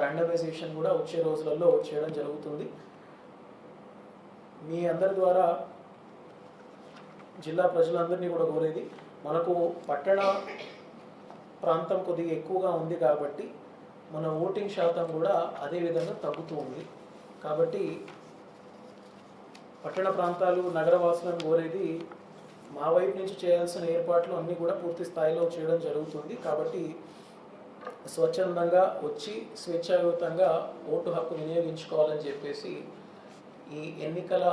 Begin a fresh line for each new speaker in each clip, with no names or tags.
Randomisation కూడా వచ్చే రోజులలో చేయడం జరుగుతుంది. మీ అందరి ద్వారా జిల్లా ప్రజలందరినీ కూడా కోరేది మనకు పట్టణ ప్రాంతం కొద్దిగా ఎక్కువగా ఉంది కాబట్టి మన ఓటింగ్ శాతం కూడా అదే విధంగా తగ్గుతూ ఉంది. కాబట్టి పట్టణ ప్రాంతాలు నగరవాసులను కోరేది మా వైపు నుంచి చేయాల్సిన ఏర్పాట్లు అన్నీ కూడా పూర్తి స్థాయిలో చేయడం జరుగుతుంది. కాబట్టి స్వచ్ఛందంగా వచ్చి స్వేచ్ఛాయుతంగా ఓటు హక్కు వినియోగించుకోవాలని చెప్పేసి ఈ ఎన్నికల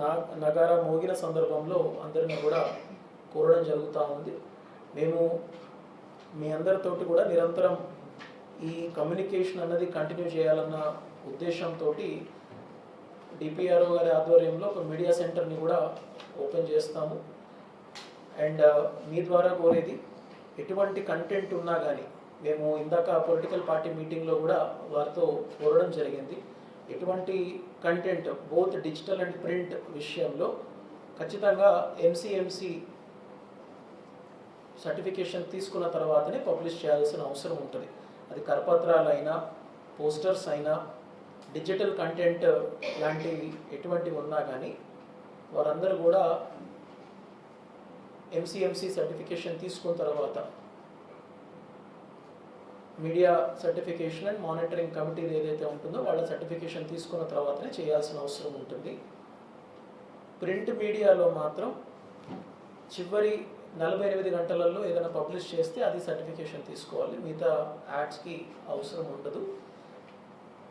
నా నగార మోగిన సందర్భంలో అందరిని కూడా కోరడం జరుగుతూ ఉంది. మేము మీ అందరితోటి కూడా నిరంతరం ఈ కమ్యూనికేషన్ అన్నది కంటిన్యూ చేయాలన్న ఉద్దేశంతో డిపిఆర్ఓ గారి ఆధ్వర్యంలో ఒక మీడియా సెంటర్ని కూడా ఓపెన్ చేస్తాము. అండ్ మీ ద్వారా కోరేది ఎటువంటి కంటెంట్ ఉన్నా కానీ మేము ఇందాక పొలిటికల్ పార్టీ మీటింగ్లో కూడా వారితో కోరడం జరిగింది. ఎటువంటి content both digital and print విషయంలో ఖచ్చితంగా ఎంసీఎంసీ సర్టిఫికేషన్ తీసుకున్న తర్వాతనే పబ్లిష్ చేయాల్సిన అవసరం ఉంటుంది. అది కరపత్రాలైనా పోస్టర్స్ అయినా డిజిటల్ కంటెంట్ లాంటివి ఎటువంటివి ఉన్నా కానీ వారందరూ కూడా ఎంసీఎంసీ సర్టిఫికేషన్ తీసుకున్న తర్వాత media certification and monitoring committee ఏదైతే ఉంటుందో వాళ్ళ సర్టిఫికేషన్ తీసుకున్న తర్వాతనే చేయాల్సిన అవసరం ఉంటుంది. ప్రింట్ మీడియాలో మాత్రం చివరి నలభై ఎనిమిది గంటలలో ఏదైనా పబ్లిష్ చేస్తే అది సర్టిఫికేషన్ తీసుకోవాలి. మిగతా యాడ్స్కి అవసరం ఉండదు.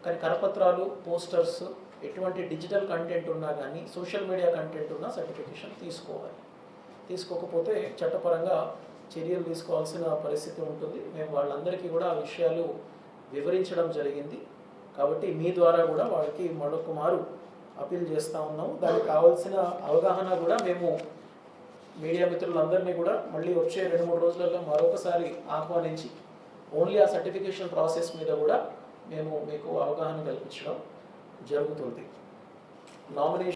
కానీ కరపత్రాలు పోస్టర్స్ ఎటువంటి డిజిటల్ కంటెంట్ ఉన్నా కానీ సోషల్ మీడియా కంటెంట్ ఉన్నా సర్టిఫికేషన్ తీసుకోవాలి. తీసుకోకపోతే చట్టపరంగా చర్యలు తీసుకోవాల్సిన పరిస్థితి ఉంటుంది. మేము వాళ్ళందరికీ కూడా ఆ విషయాలు వివరించడం జరిగింది. కాబట్టి మీ ద్వారా కూడా వాళ్ళకి మరొక మారు అప్పీల్ చేస్తూ ఉన్నాము. దానికి కావాల్సిన అవగాహన కూడా మేము మీడియా మిత్రులందరినీ కూడా మళ్ళీ వచ్చే రెండు మూడు రోజులలో మరొకసారి ఆహ్వానించి ఓన్లీ ఆ సర్టిఫికేషన్ ప్రాసెస్ మీద కూడా మేము మీకు అవగాహన కల్పించడం జరుగుతుంది. నామినేషన్